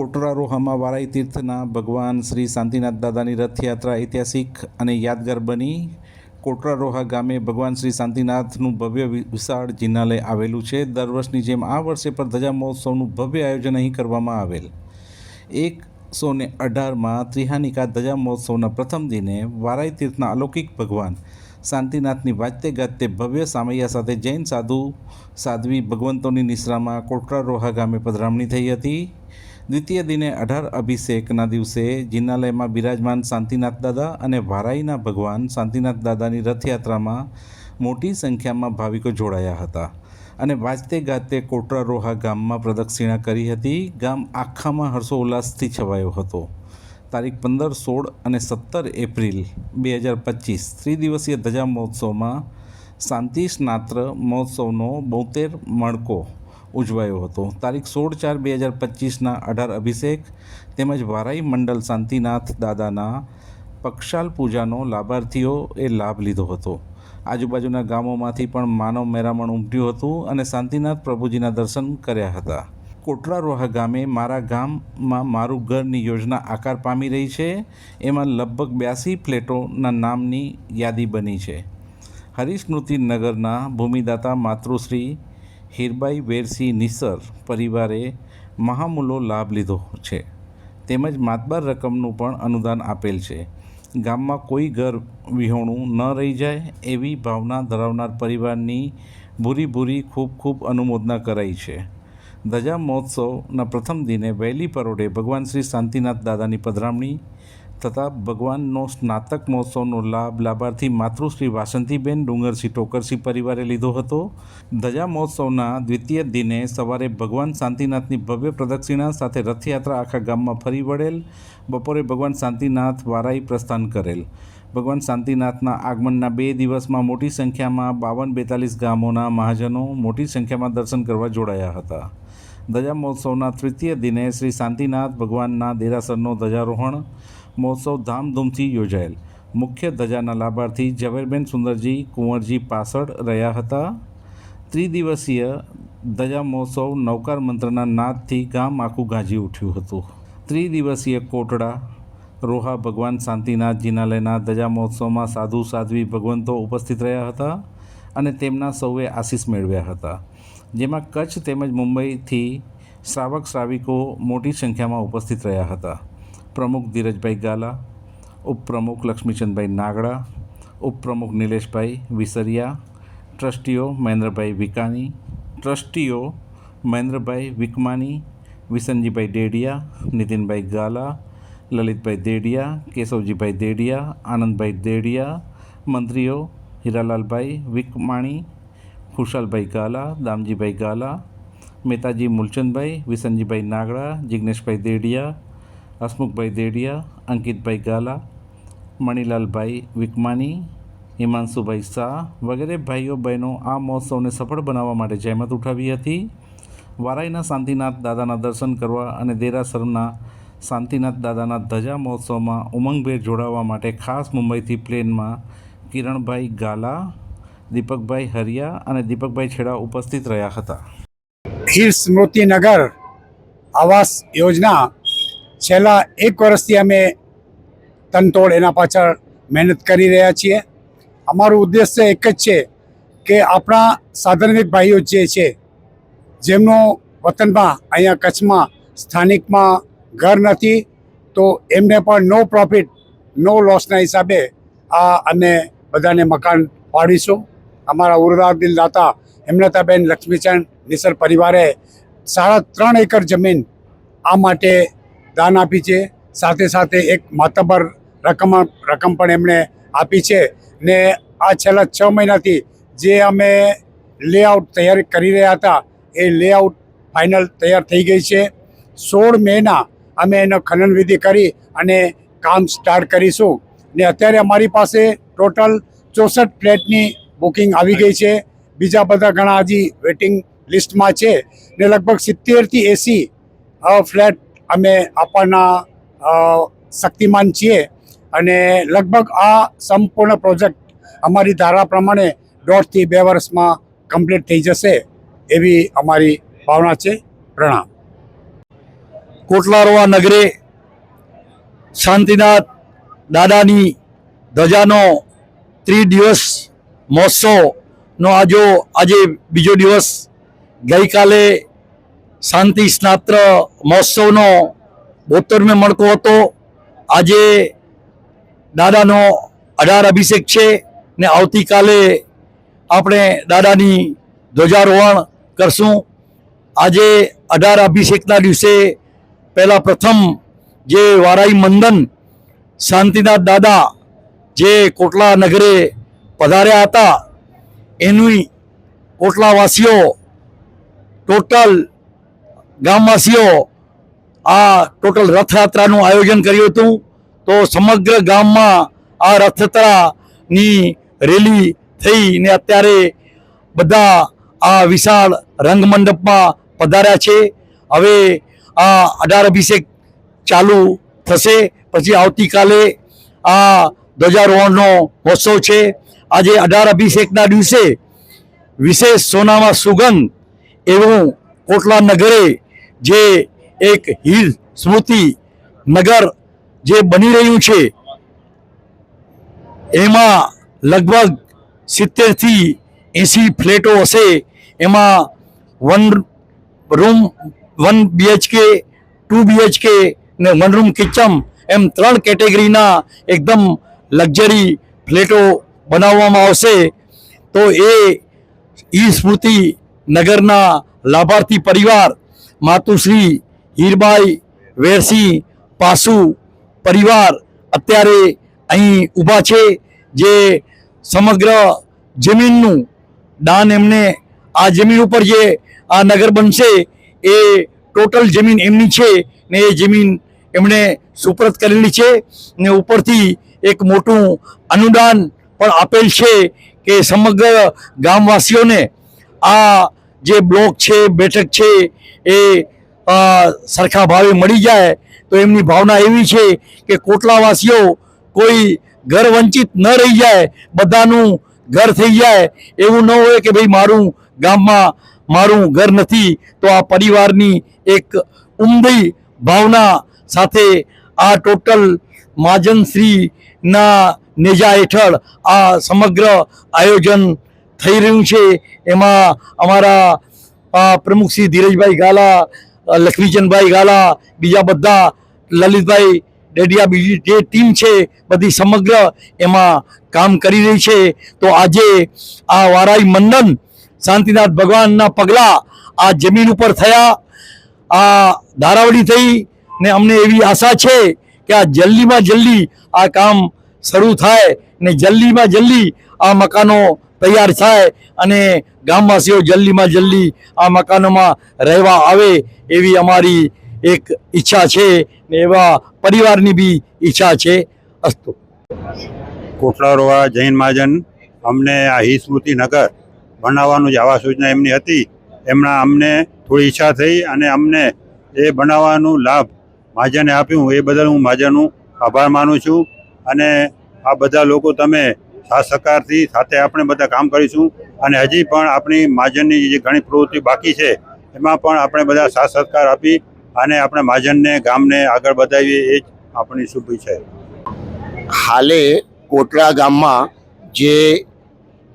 કોટરા રોહામાં વારાઈ તીર્થના ભગવાન શ્રી શાંતિનાથ દાદાની રથયાત્રા ઐતિહાસિક અને યાદગાર બની. કોટરારોહા ગામે ભગવાન શ્રી શાંતિનાથનું ભવ્ય વિશાળ જિનાલય આવેલું છે. દર વર્ષની જેમ આ વર્ષે પણ ધજા મહોત્સવનું ભવ્ય આયોજન અહીં કરવામાં આવેલ. એકસો ને અઢારમાં ત્રિહાનિકા ધજા મહોત્સવના પ્રથમ દિને વારાઈ તીર્થના અલૌકિક ભગવાન શાંતિનાથની વાજતે ગાજતે ભવ્ય સામૈયા સાથે જૈન સાધુ, સાધ્વી ભગવંતોની નિશ્રામાં કોટરારોહા ગામે પધરામણી થઈ હતી. દ્વિતીય દિને અઢાર અભિષેકના દિવસે જિનાલયમાં બિરાજમાન શાંતિનાથ દાદા અને વારાઈના ભગવાન શાંતિનાથ દાદાની રથયાત્રામાં મોટી સંખ્યામાં ભાવિકો જોડાયા હતા અને વાજતે ગાજતે કોટરા રોહા ગામમાં પ્રદક્ષિણા કરી હતી. ગામ આખામાં હર્ષોલ્લાસથી છવાયો હતો. તારીખ પંદર, સોળ અને સત્તર એપ્રિલ બે હજાર પચીસ ત્રિદિવસીય ધજા મહોત્સવમાં શાંતિ સ્નાત્ર મહોત્સવનો બોતેર મણકો ઉજવાયો હતો. તારીખ સોળ ચાર બે હજાર પચીસના અઢાર અભિષેક તેમજ વારાઈ મંડળ શાંતિનાથ દાદાના પક્ષાલ પૂજાનો લાભાર્થીઓએ લાભ લીધો હતો. આજુબાજુના ગામોમાંથી પણ માનવ મેરામણ ઉમટ્યું હતું અને શાંતિનાથ પ્રભુજીના દર્શન કર્યા હતા. કોટરા રોહા ગામે મારા ગામમાં મારું ઘરની યોજના આકાર પામી રહી છે. એમાં લગભગ બ્યાસી ફ્લેટોના નામની યાદી બની છે. હરિસ્મૃતિ નગરના ભૂમિદાતા માતૃશ્રી હીરબાઈ વેરસી નિસર પરિવારે મહામૂલો લાભ લીધો છે. તેમજ માતબાર રકમનું પણ અનુદાન આપેલ છે. ગામમાં કોઈ ઘર વિહોણું ન રહી જાય એવી ભાવના ધરાવનાર પરિવારની ભૂરી ભૂરી ખૂબ ખૂબ અનુમોદના કરાઈ છે. ધજા મહોત્સવના પ્રથમ દિને વહેલી પરોઢે ભગવાન શ્રી શાંતિનાથ દાદાની પધરામણી તથા ભગવાનનો સ્નાતક મહોત્સવનો લાભ લાભાર્થી માતૃશ્રી વાસંતીબેન ડુંગરસિંહ ટોકરસિંહ પરિવારે લીધો હતો. ધજા મહોત્સવના દ્વિતીય દિને સવારે ભગવાન શાંતિનાથની ભવ્ય પ્રદક્ષિણા સાથે રથયાત્રા આખા ગામમાં ફરી વળેલ. બપોરે ભગવાન શાંતિનાથ વારાઈ પ્રસ્થાન કરેલ. ભગવાન શાંતિનાથના આગમનના બે દિવસમાં મોટી સંખ્યામાં બાવન બેતાલીસ ગામોના મહાજનો મોટી સંખ્યામાં દર્શન કરવા જોડાયા હતા. ધજા મહોત્સવના તૃતીય દિને શ્રી શાંતિનાથ ભગવાનના દેરાસરનો ધજારોહણ મહોત્સવ ધામધૂમથી યોજાયેલ. મુખ્ય ધજાના લાભાર્થી ઝવેરબેન સુંદરજી, કુંવરજી પાસડ રહ્યા હતા. ત્રિદિવસીય ધજા મહોત્સવ નૌકાર મંત્રના નાદથી ગામ આખું ગાજી ઉઠ્યું હતું. ત્રિદિવસીય કોટડા, રોહા ભગવાન શાંતિનાથ જિનાલયના ધજા મહોત્સવમાં સાધુ, સાધ્વી, ભગવંતો ઉપસ્થિત રહ્યા હતા અને તેમના સૌએ આશીષ મેળવ્યા હતા. જેમાં કચ્છ તેમજ મુંબઈથી શ્રાવક, શ્રાવિકો મોટી સંખ્યામાં ઉપસ્થિત રહ્યા હતા. પ્રમુખ ધીરજભાઈ ગાલા ઉપપ્રમુખ લક્ષ્મીચંદભાઈ નાગડા ઉપપ્રમુખ નિલેશભાઈ વિસરિયા ટ્રસ્ટીઓ મહેન્દ્રભાઈ વિકાની ટ્રસ્ટીઓ મહેન્દ્રભાઈ વિકમાની વિસનજીભાઈ ડેડિયા નીતિનભાઈ ગાલા લલિતભાઈ દેડિયા કેશવજીભાઈ દેડિયા આનંદભાઈ દેડિયા મંત્રીઓ હીરાલાલભાઈ વિકમાણી ખુશાલભાઈ ગાલા દામજીભાઈ ગાલા મેતાજી મૂલચંદભાઈ વિસનજીભાઈ નાગડા જિગ્નેશભાઈ દેડિયા હસમુખભાઈ દેડિયા, અંકિતભાઈ ગાલા, મણિલાલભાઈ વિકમાની હિમાંશુભાઈ શાહ વગેરે ભાઈઓ બહેનો આ મહોત્સવને સફળ બનાવવા માટે જહેમત ઉઠાવી હતી. વારાઈના શાંતિનાથ દાદાના દર્શન કરવા અને દેરાસરના શાંતિનાથ દાદાના ધજા મહોત્સવમાં ઉમંગભેર જોડાવા માટે ખાસ મુંબઈથી પ્લેનમાં કિરણભાઈ ગાલા, દીપકભાઈ હરિયા અને દીપકભાઈ છેડા ઉપસ્થિત રહ્યા હતા. ખીર સ્મૃતિનગર આવાસ યોજના છેલ્લા એક વર્ષથી અમે તનતોડ એના પાછળ મહેનત કરી રહ્યા છીએ. અમારું ઉદ્દેશ્ય એક જ છે કે આપણા સાધનિક ભાઈઓ જે છે, જેમનો વતનમાં અહીંયા કચ્છમાં સ્થાનિકમાં ઘર નથી, તો એમને પણ નો પ્રોફિટ નો લોસના હિસાબે આ અમે બધાને મકાન પાડીશું. અમારા ઉરદાદિલ દાતા હેમલતાબેન લક્ષ્મીચંદ નિસર પરિવારે સાડા ત્રણ એકર જમીન આ માટે દાન આપી છે. સાથે સાથે એક માતબર રકમ રકમ પણ એમણે આપી છે ને આ છેલ્લા છ મહિનાથી જે અમે લેઆઉટ તૈયાર કરી રહ્યા હતા એ લેઆઉટ ફાઇનલ તૈયાર થઈ ગઈ છે. સોળ મેના અમે એનો ખનન વિધિ કરી અને કામ સ્ટાર્ટ કરીશું. ને અત્યારે અમારી પાસે ટોટલ ચોસઠ ફ્લેટની બુકિંગ આવી ગઈ છે. બીજા બધા ઘણા હજી વેટિંગ લિસ્ટમાં છે. ને લગભગ સિત્તેરથી એંસી ફ્લેટ અમે આપવાના શક્તિમાન છીએ અને લગભગ આ સંપૂર્ણ પ્રોજેક્ટ અમારી ધારા પ્રમાણે દોઢથી બે વર્ષમાં કમ્પ્લીટ થઈ જશે એવી અમારી ભાવના છે. પ્રણામ. કોટલારોવા નગરે શાંતિનાથ દાદાની ધજાનો ત્રિદિવસ મહોત્સવનો આજો, આજે બીજો દિવસ ગઈકાલે શાંતિ સ્નાત્ર મહોત્સવનો બોતેરમે મણકો હતો. આજે દાદાનો અઢાર અભિષેક છે ને આવતીકાલે આપણે દાદાની ધ્વજારોહણ કરશું. આજે અઢાર અભિષેકના દિવસે પહેલાં પ્રથમ જે વારાઈ મંદન શાંતિનાથ દાદા જે કોટલા નગરે પધાર્યા હતા, એની કોટલાવાસીઓ ટોટલ ગામવાસીઓ આ ટોટલ રથયાત્રાનું આયોજન કર્યું હતું. તો સમગ્ર ગામમાં આ રથયાત્રાની રેલી થઈને અત્યારે બધા આ વિશાળ રંગમંડપમાં પધાર્યા છે. હવે આ અઢાર અભિષેક ચાલુ થશે. પછી આવતીકાલે આ ધ્વજારોહણનો મહોત્સવ છે. આજે અઢાર અભિષેકના દિવસે વિશેષ સોનામાં સુગંધ એવું કોટલા નગરે જે એક હિલ સ્મૃતિ નગર જે બની રહ્યું છે, એમાં લગભગ સિત્તેરથી એંસી ફ્લેટો હશે. એમાં one room, one BHK two BHK ને વન રૂમ કિચન એમ ત્રણ કેટેગરીના એકદમ લક્ઝરી ફ્લેટો બનાવવામાં આવશે. તો એ ઈ સ્મૃતિ નગરના લાભાર્થી પરિવાર માતુશ્રી, હીરબાઈ, વેરસિંહ, પાસુ પરિવાર અત્યારે અહીં ઊભા છે, જે સમગ્ર જમીનનું દાન એમને આ જમીન ઉપર જે આ નગર બનશે, એ ટોટલ જમીન એમની છે ને એ જમીન એમણે સુપરત કરેલી છે ને ઉપરથી એક મોટું અનુદાન પણ આપેલ છે કે સમગ્ર ગામવાસીઓને આ જે બ્લોક છે, બેઠક છે, એ સરખા ભાવે મળી જાય તો એમની ભાવના એવી છે કે કોટલાવાસીઓ કોઈ ઘર વંચિત ન રહી જાય, બધાનું ઘર થઈ જાય. એવું ન હોય કે ભાઈ મારું ગામમાં મારું ઘર નથી, તો આ પરિવારની એક ઉમદી ભાવના સાથે આ ટોટલ મહાજનશ્રીના નેજા હેઠળ આ સમગ્ર આયોજન થઈ રહ્યું છે. એમાં અમારા પ્રમુખ શ્રી ધીરજભાઈ ગાલા લક્ષ્મીચંદભાઈ ગાલા, બીજા બધા, લલિતભાઈ ડેડિયા, બીજી જે ટીમ છે, બધી સમગ્ર એમાં કામ કરી રહી છે. તો આજે આ વારાઈ મંડન શાંતિનાથ ભગવાનના પગલાં આ જમીન ઉપર થયા. આ ધારાવડી થઈ ને અમને એવી આશા છે કે આ જલ્દીમાં જલ્દી આ કામ શરૂ થાય ને જલ્દીમાં જલ્દી આ મકાનો તૈયાર થાય અને ગામવાસીઓ જલ્દીમાં જલ્દી આ મકાનોમાં રહેવા આવે એવી અમારી એક ઈચ્છા છે ને એવા પરિવારની બી ઈચ્છા છે. અસ્તુ. કોટલારોવા જૈન મહાજન, અમને આ હિ સ્મૃતિ નગર બનાવવાનું જે આવાસ યોજના એમની હતી. એમના અમને થોડી ઈચ્છા થઈ અને અમને એ બનાવવાનું લાભ મહાજને આપ્યું. એ બદલ હું મહાજનનું આભાર માનું છું. અને આ બધા લોકો તમે સાથ સહકારથી સાથે આપણે બધા કામ કરીશું અને હજી પણ આપણી મહાજનની જે ઘણી પ્રવૃત્તિ બાકી છે, એમાં પણ આપણે બધા સાથ સહકાર આપી અને આપણે મહાજનને, ગામને આગળ વધાવીએ, એ જ આપણી શુભ છે. હાલે કોટડા ગામમાં જે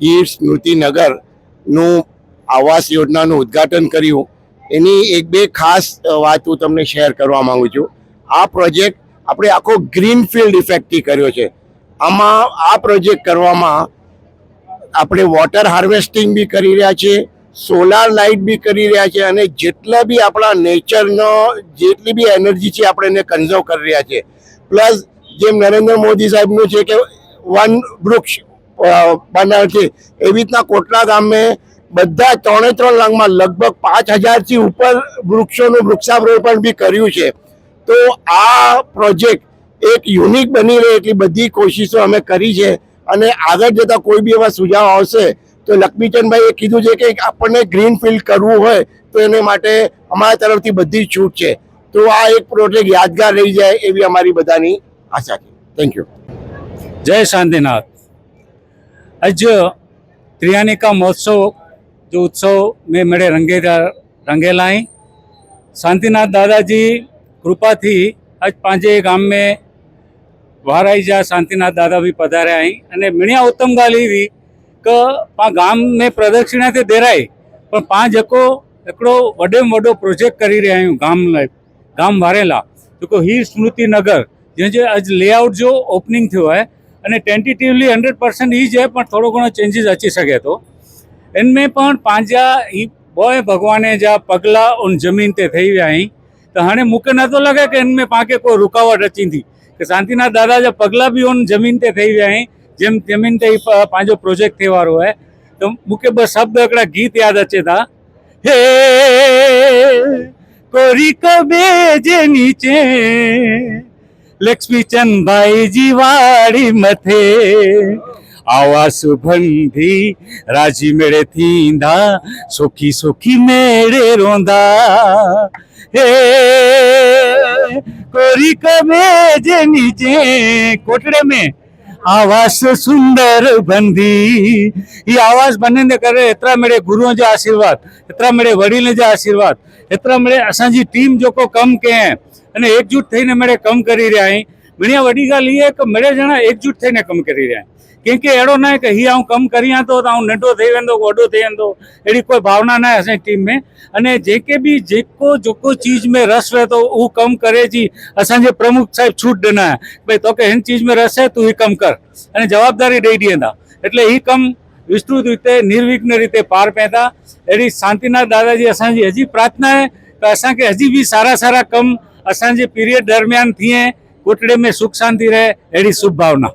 હીર સ્મૃતિનગરનું આવાસ યોજનાનું ઉદ્ઘાટન કર્યું, એની એક બે ખાસ વાત હું તમને શેર કરવા માગું છું. આ પ્રોજેક્ટ આપણે આખો ગ્રીનફિલ્ડ ઇફેક્ટથી કર્યો છે. આમાં આ પ્રોજેક્ટ કરવામાં આપણે વોટર હાર્વેસ્ટિંગ બી કરી રહ્યા છીએ સોલાર લાઇટ બી કરી રહ્યા છે અને જેટલા બી આપણા નેચરનો જેટલી બી એનર્જી છે આપણે એને કન્ઝર્વ કરી રહ્યા છે પ્લસ જેમ નરેન્દ્ર મોદી સાહેબનું છે કે વન વૃક્ષ બનાવે છે એવી રીતના કોટલા ગામે બધા ત્રણે ત્રણ લાખમાં લગભગ પાંચ હજારથી ઉપર વૃક્ષોનું વૃક્ષારોપણ બી કર્યું છે. તો આ પ્રોજેક્ટ એક યુનિક બની રહે એટલી બધી કોશિશો અમે કરી છે અને આગળ જતા કોઈ બી એવા સુઝાવ આવશે તો લક્ષ્મીચંદભાઈએ કીધું છે કે આપણને ગ્રીન ફિલ્ડ કરવું હોય તો એને માટે અમારા તરફથી બધી જ છૂટ છે તો આ એક પ્રોજેક્ટ યાદગાર રહી જાય એવી અમારી બધાની આશા છે થેન્ક યુ जय शांतिनाथ आज त्रियानी का महोत्सव जो उत्सव में मेरे रंगे रंगे लाए शांतिनाथ दादाजी कृपा थी अॼु पंहिंजे गाम में વારાઈ જા શાંતિનાથ दादा भी पधारे आई અને મિણિયા ઉત્તમ ગાલ એવી કે પા ગામ ને પ્રદક્ષિણાથી દેરાય. પણ પા જકો એકડો વડે વડો પ્રોજેક્ટ કરી રહ્યા હું ગામ ગામ વારેલા. જોકો હીર સ્મૃતિ નગર, જે જે આજ લેઆઉટ જો ઓપનિંગ થયો હે, અને ટેન્ટેટિવલી હંડ્રેડ પર્સન્ટ ઈ છે પણ થોડો ઘણો ચેન્જીસ અચી શકે તો. એમને પણ પાંજા ઈ બોય ભગવાને જા પગલા ઉન જમીન તે થઈ વ્યા અહીં. તો હાણે મૂકે ન તો લાગે કે એમને પાકે કોઈ રૂકાવટ અચી હતી की शांतिनाथ दादा जा पगला बि उन ज़मीन ते ठही विया आहिनि जिन ज़मीन ते ई प- पंहिंजो प्रोजेक्ट थिए वारो आहे त मूंखे ॿ शब्द हिकिड़ा गीत यादि अचे था हे कोरी कबे जे नीचे લક્ષ્મીચંદ ભાઈજી વાડી મથે આવા સુગંધી રાજી મેળે થીંદા સુખી સુખી મેળે રોંદા હે કોરી કમે જે નીચે કોટડે મે आवास सुंदर बंदी ಈ ಆವಾಸ್ ಬಂದಿದ್ದಕ್ಕಾದ್ರೆ ಎತ್ತರ ಮೇಡೆ गुरुअ जो आशीर्वाद एतिरा मेड़े वड़ील जा आशीर्वाद एतिरा मेड़े असांजी टीम जेको कमु कयईं અને એકજૂટ થઈને મેળે કમ કરી રહ્યા અહીં વીણ્યા વડીગા લઈએ કે મળે જણા એકજૂટ થઈને કમ કરી રહ્યા. કેમ કે એડો ના કે હી હું કમ કરી તો હું નંઢો થઈ વેંદો વડો થઈ વેंदो એડી કોઈ ભાવના ના હશે ટીમ में અને जेके बि जेको जेको चीज में रस रहे तो हू कम करे जी असांजे प्रमुख साहिब छूट ॾिना भई तोखे हिन चीज में रस है तू ही कम कर અને જવાબદારી ॾेई ॾींदा એટલે ही कम વિસ્તૃત રીતે, નિર્વિઘ્ન રીતે પાર પહેતા એડી શાંતિનાથ દાદાજી અસાંજી હજી પ્રાર્થના હે કે અસાંखे હજી બि સારા સારા કમ असांजे पीरियड दरमियान थिए कोटड़े में सुख शांति रहे अहिड़ी शुभ भावना